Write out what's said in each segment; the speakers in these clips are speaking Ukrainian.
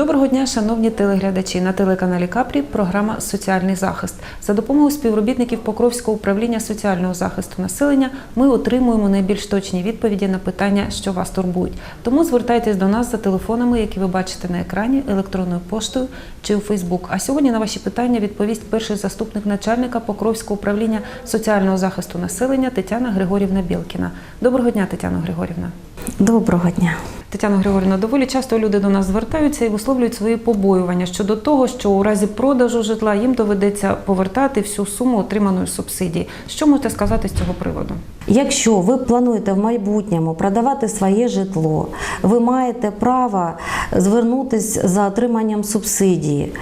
Доброго дня, шановні телеглядачі. На телеканалі Капрі програма Соціальний захист. За допомогою співробітників Покровського управління соціального захисту населення ми отримуємо найбільш точні відповіді на питання, що вас турбують. Тому звертайтесь до нас за телефонами, які ви бачите на екрані, електронною поштою чи у Фейсбук. А сьогодні на ваші питання відповість перший заступник начальника Покровського управління соціального захисту населення Тетяна Григорівна Білкіна. Доброго дня, Тетяна Григорівна. Доброго дня. Тетяна Григорівна, доволі часто люди до нас звертаються і висловлюють свої побоювання щодо того, що у разі продажу житла їм доведеться повертати всю суму отриманої субсидії. Що можете сказати з цього приводу? Якщо ви плануєте в майбутньому продавати своє житло, ви маєте право звернутися за отриманням субсидії.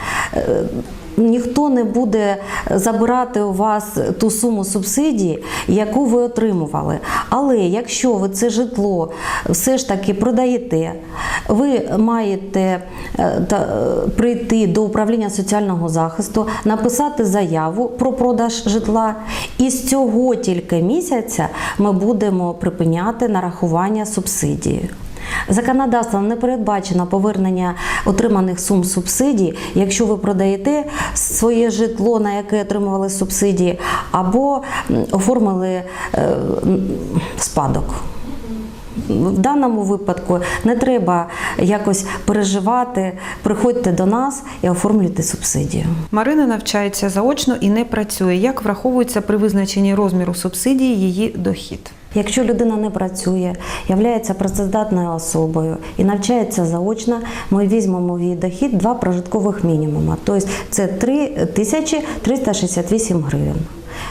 Ніхто не буде забирати у вас ту суму субсидії, яку ви отримували. Але якщо ви це житло все ж таки продаєте, ви маєте е, е, прийти до управління соціального захисту, написати заяву про продаж житла, і з цього тільки місяця ми будемо припиняти нарахування субсидії. Законодавством не передбачено повернення отриманих сум субсидій, якщо ви продаєте своє житло, на яке отримували субсидії, або оформили е, спадок. В даному випадку не треба якось переживати. Приходьте до нас і оформлюйте субсидію. Марина навчається заочно і не працює. Як враховується при визначенні розміру субсидії її дохід? Якщо людина не працює, являється працездатною особою і навчається заочно, ми візьмемо в її дохід два прожиткових мінімума. Тобто це 3 тисячі 368 гривень.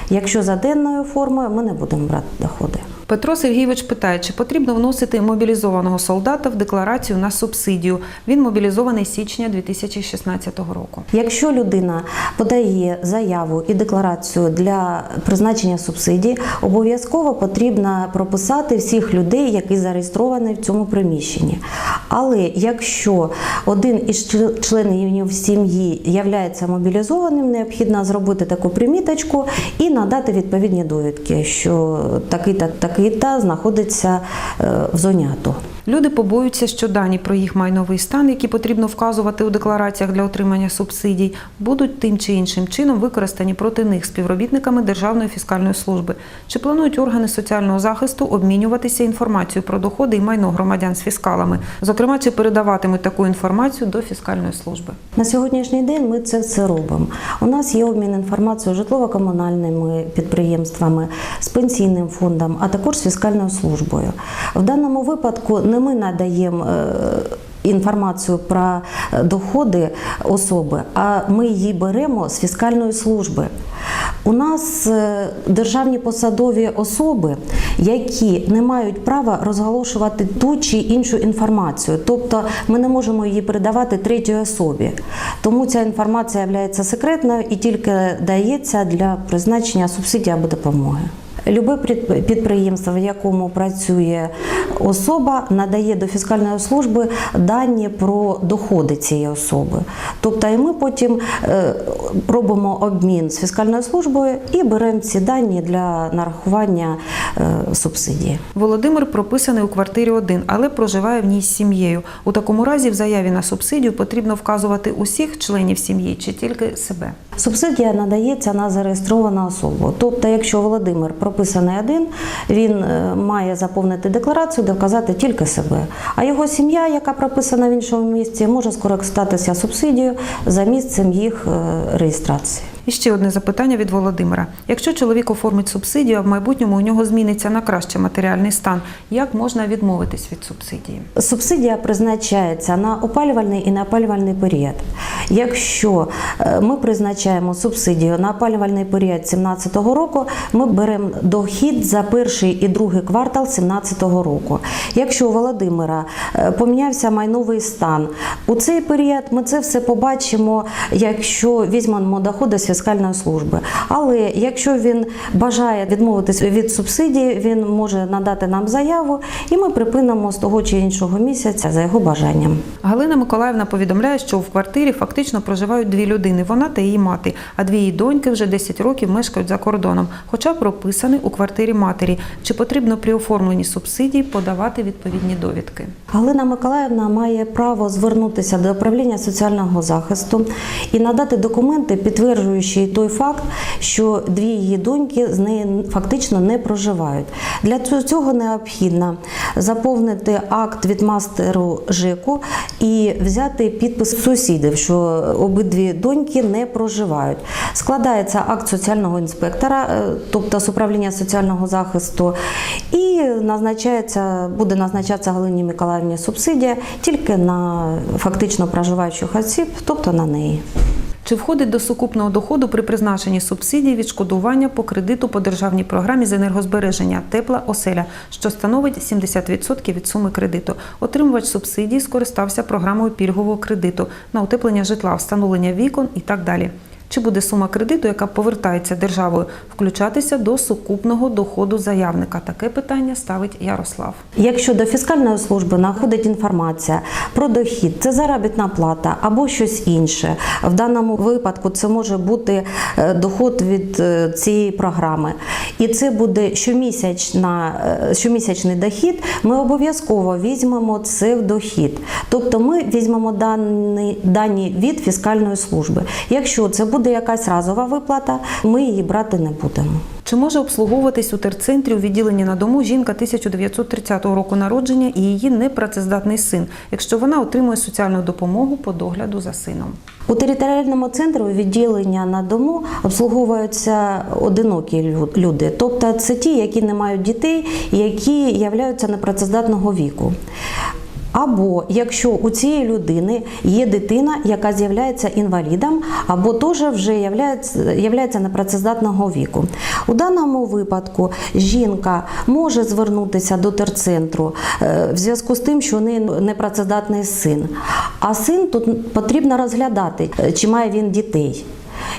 Якщо за денною формою, ми не будемо брати доходи. Петро Сергійович питає, чи потрібно вносити мобілізованого солдата в декларацію на субсидію. Він мобілізований січня 2016 року. Якщо людина подає заяву і декларацію для призначення субсидії, обов'язково потрібно прописати всіх людей, які зареєстровані в цьому приміщенні. Але якщо один із членів сім'ї є мобілізованим, необхідно зробити таку приміточку і надати відповідні довідки, що такий-та такий-та знаходиться е, в зоні АТО. Люди побоюються, що дані про їх майновий стан, які потрібно вказувати у деклараціях для отримання субсидій, будуть тим чи іншим чином використані проти них співробітниками Державної фіскальної служби. Чи планують органи соціального захисту обмінюватися інформацією про доходи і майно громадян з фіскалами? Зокрема, чи передаватимуть таку інформацію до фіскальної служби? На сьогоднішній день ми це все робимо. У нас є обмін інформацією житлово-комунальними підприємствами, з пенсійним фондом, а також з фіскальною службою. В даному випадку не ми надаємо. е, Інформацію про е, доходи особи, а ми її беремо з фіскальної служби. У нас е, державні посадові особи, які не мають права розголошувати ту чи іншу інформацію, тобто ми не можемо її передавати третій особі. Тому ця інформація є секретною і тільки дається для призначення субсидії або допомоги. Любе підп- підприємство, в якому працює особа, надає до фіскальної служби дані про доходи цієї особи. Тобто, і ми потім е, робимо обмін з фіскальною службою і беремо ці дані для нарахування е, субсидії. Володимир прописаний у квартирі один, але проживає в ній з сім'єю. У такому разі в заяві на субсидію потрібно вказувати усіх членів сім'ї чи тільки себе. Субсидія надається на зареєстровану особу. Тобто, якщо Володимир прописаний один, він е, має заповнити декларацію, де вказати тільки себе. А його сім'я, яка прописана в іншому місці, може скористатися субсидією за місцем їх е, реєстрації. І ще одне запитання від Володимира: якщо чоловік оформить субсидію, а в майбутньому у нього зміниться на краще матеріальний стан, як можна відмовитись від субсидії? Субсидія призначається на опалювальний і неопалювальний період. Якщо е, ми призначаємо субсидію на опалювальний період 2017 року, ми беремо дохід за перший і другий квартал 2017 року. Якщо у Володимира е, помінявся майновий стан у цей період, ми це все побачимо, якщо візьмемо доходи з фіскальної служби. Але якщо він бажає відмовитись від субсидії, він може надати нам заяву, і ми припинимо з того чи іншого місяця за його бажанням. Галина Миколаївна повідомляє, що в квартирі фактично проживають дві людини: вона та її мати. А дві її доньки вже 10 років мешкають за кордоном, хоча прописані у квартирі матері. Чи потрібно при оформленні субсидій подавати відповідні довідки? Галина Миколаївна має право звернутися до управління соціального захисту і надати документи, підтверджуючи той факт, що дві її доньки з нею фактично не проживають. Для цього- цього необхідно заповнити акт від мастеру ЖЕКу і взяти підпис сусідів, що обидві доньки не проживають. Складається акт соціального інспектора, е, тобто з управління соціального захисту, і назначається, буде назначатися Галині Миколаївні субсидія тільки на фактично проживаючих осіб, тобто на неї. Чи входить до сукупного доходу при призначенні субсидій відшкодування по кредиту по державній програмі з енергозбереження тепла оселя, що становить 70% від суми кредиту? Отримувач субсидій скористався програмою пільгового кредиту на утеплення житла, встановлення вікон і так далі. Чи буде сума кредиту, яка повертається державою, включатися до сукупного доходу заявника? Таке питання ставить Ярослав. Якщо до фіскальної служби надходить інформація про дохід, це заробітна плата або щось інше. В даному випадку це може бути е, доход від е, цієї програми. І це буде щомісячна, е, щомісячний дохід. Ми обов'язково візьмемо це в дохід. Тобто ми візьмемо дані, дані від фіскальної служби. Якщо це буде якась разова виплата, ми її брати не будемо. Чи може обслуговуватись у терцентрі у відділенні на дому жінка 1930 року народження і її непрацездатний син, якщо вона отримує соціальну допомогу по догляду за сином? У територіальному центрі у відділення на дому обслуговуються одинокі лю- люди, тобто це ті, які не мають дітей, які являються непрацездатного віку. Або якщо у цієї людини є дитина, яка з'являється інвалідом, або теж вже являється непрацездатного віку. У даному випадку жінка може звернутися до терцентру е, в зв'язку з тим, що у неї непрацездатний син. А син тут потрібно розглядати, е, чи має він дітей.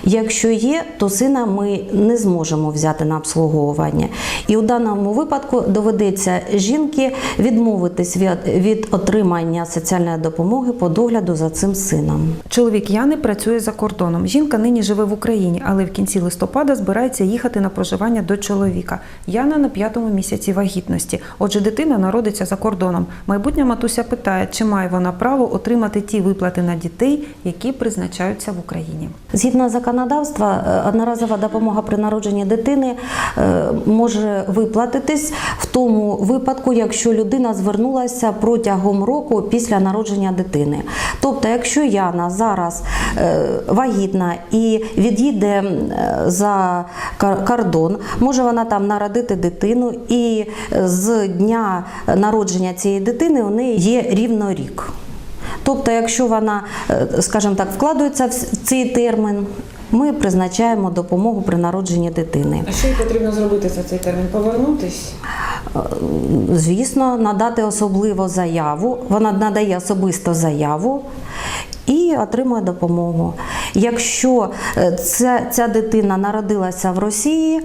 Якщо є, то сина ми не зможемо взяти на обслуговування. І у даному випадку доведеться жінки відмовитись від, від отримання соціальної допомоги по догляду за цим сином. Чоловік Яни працює за кордоном. Жінка нині живе в Україні, але в кінці листопада збирається їхати на проживання до чоловіка. Яна на п'ятому місяці вагітності. Отже, дитина народиться за кордоном. Майбутня матуся питає, чи має вона право отримати ті виплати на дітей, які призначаються в Україні. Згідно законодавства, е, одноразова допомога при народженні дитини е, може виплатитись в тому випадку, якщо людина звернулася протягом року після народження дитини. Тобто, якщо Яна зараз е, вагітна і від'їде за кор- кордон, може вона там народити дитину, і з дня народження цієї дитини у неї є рівно рік. Тобто, якщо вона, скажімо так, вкладається в цей термін, ми призначаємо допомогу при народженні дитини. А що їй потрібно зробити за цей термін? Повернутись? Е, Звісно, надати особливо заяву. Вона надає особисто заяву і отримує допомогу. Якщо е, ця, ця дитина народилася в Росії,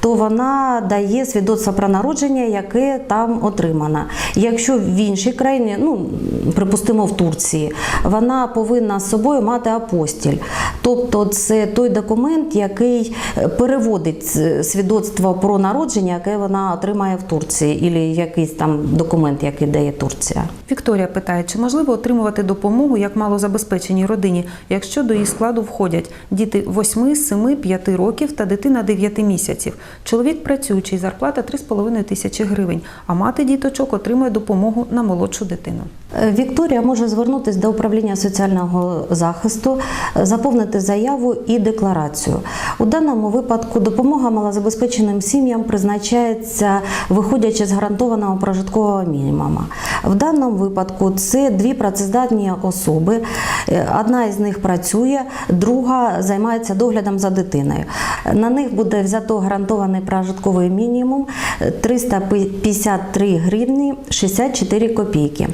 то вона дає свідоцтво про народження, яке там отримано. Якщо в іншій країні, ну припустимо в Турції, вона повинна з собою мати апостіль. Тобто це той документ, який е, переводить е, свідоцтво про народження, яке вона отримає в Турції, або якийсь там документ, який дає Турція. Вікторія питає, чи можливо отримувати допомогу як малозабезпеченій родині, якщо до її складу входять діти 8, 7, 5 років та дитина 9 місяців. Чоловік працюючий, зарплата 3,5 тисячі гривень, а мати діточок отримує допомогу на молодшу дитину. Е, Вікторія може звернутися до управління соціального захисту, е, заповнити заяву і декларацію. У даному випадку допомога малозабезпеченим сім'ям призначається виходячи з гарантованого прожиткового мінімуму. В даному випадку це дві працездатні особи. Е, Одна із них працює, друга займається доглядом за дитиною. На них буде взято гарантований прожитковий мінімум е, 353 гривні 64 копійки.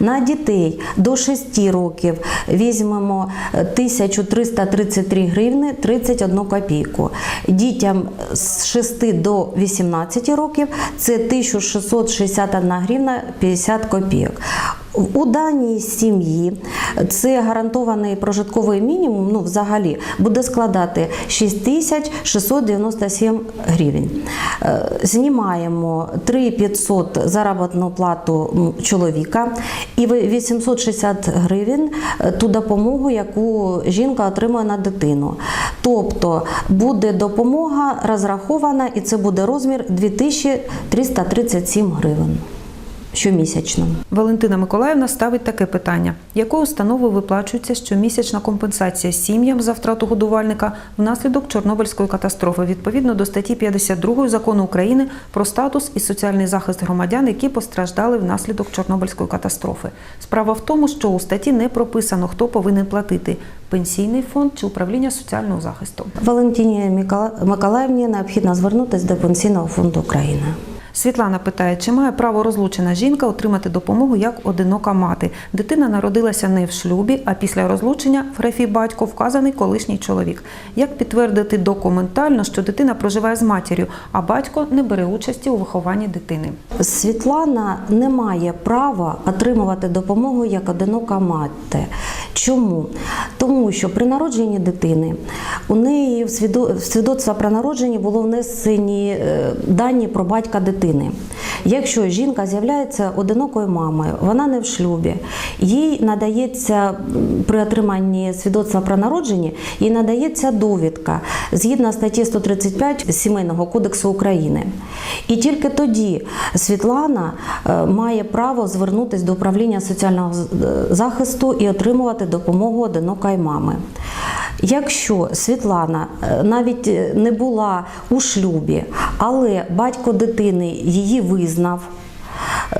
На дітей до 6 років візьмемо е, 1333 гривни 31 копійку. Дітям з 6 до 18 років це 1661 гривна 50 копійок. У даній сім'ї це гарантований прожитковий мінімум, ну взагалі буде складати 6697 гривень. Е, Знімаємо 3500 заробітну плату чоловіка і 860 гривень е, ту допомогу, яку жінка отримує на дитину. Тобто буде допомога розрахована, і це буде розмір 2337 гривень щомісячно. Валентина Миколаївна ставить таке питання: якою установою виплачується щомісячна компенсація сім'ям за втрату годувальника внаслідок Чорнобильської катастрофи відповідно до статті 52 закону України про статус і соціальний захист громадян, які постраждали внаслідок Чорнобильської катастрофи. Справа в тому, що у статті не прописано, хто повинен платити пенсійний фонд чи управління соціального захисту. Валентині Микола- Миколаївні необхідно звернутися до Пенсійного фонду України. Світлана питає, чи має право розлучена жінка отримати допомогу як одинока мати. Дитина народилася не в шлюбі, а після розлучення в графі батько вказаний колишній чоловік. Як підтвердити документально, що дитина проживає з матір'ю, а батько не бере участі у вихованні дитини? Світлана не має права отримувати допомогу як одинока мати. Чому? Тому що при народженні дитини у неї в свідоцтво про народження було внесені е, дані про батька дитини. Якщо жінка з'являється одинокою мамою, вона не в шлюбі, їй надається при отриманні свідоцтва про народження, їй надається довідка згідно статті 135 Сімейного кодексу України. І тільки тоді Світлана е, має право звернутися до управління соціального е, захисту і отримувати допомогу одинокої мами. Якщо Світлана е, навіть е, не була у шлюбі, але батько дитини її визнав,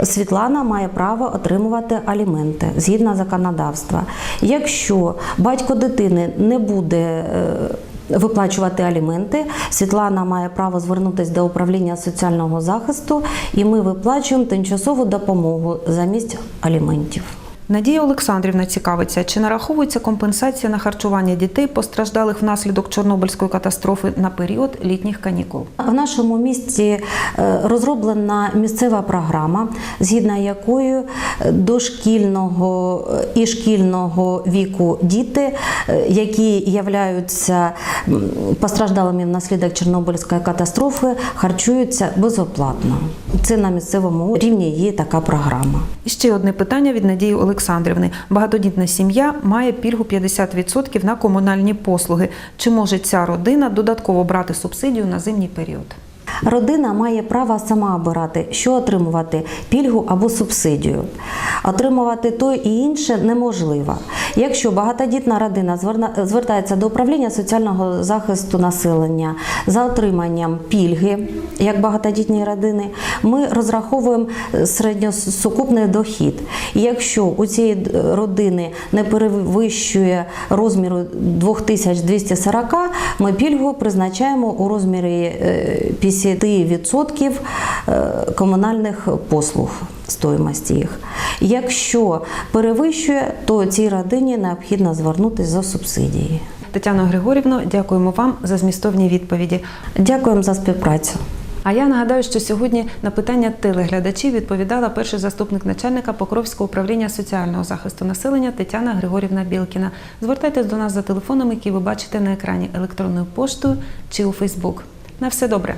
Світлана має право отримувати аліменти згідно законодавства. Якщо батько дитини не буде е, виплачувати аліменти, Світлана має право звернутися до управління соціального захисту, і ми виплачуємо тимчасову допомогу замість аліментів. Надія Олександрівна цікавиться, чи нараховується компенсація на харчування дітей, постраждалих внаслідок Чорнобильської катастрофи на період літніх канікул. В нашому місті е, розроблена місцева програма, згідно якою е, дошкільного е, і шкільного віку діти, які являються постраждалими внаслідок Чорнобильської катастрофи, харчуються безоплатно. Це на місцевому рівні є така програма. І ще одне питання від Надії Олександрівни. Багатодітна сім'я має пільгу 50% на комунальні послуги. Чи може ця родина додатково брати субсидію на зимній період? Родина має право сама обирати, що отримувати пільгу або субсидію. Отримувати то і інше неможливо. Якщо багатодітна родина звертається до управління соціального захисту населення за отриманням пільги, як багатодітні родини, ми розраховуємо середньосукупний дохід. І якщо у цієї родини не перевищує розміру 2240, ми пільгу призначаємо у розмірі е, 50% е, комунальних послуг стоїмості їх. Якщо перевищує, то цій родині необхідно звернутися за субсидії. Тетяно Григорівно, дякуємо вам за змістовні відповіді. Дякуємо за співпрацю. А я нагадаю, що сьогодні на питання телеглядачів відповідала перший заступник начальника Покровського управління соціального захисту населення Тетяна Григорівна Білкіна. Звертайтесь до нас за телефоном, який ви бачите на екрані електронною поштою чи у Фейсбук. На все добре.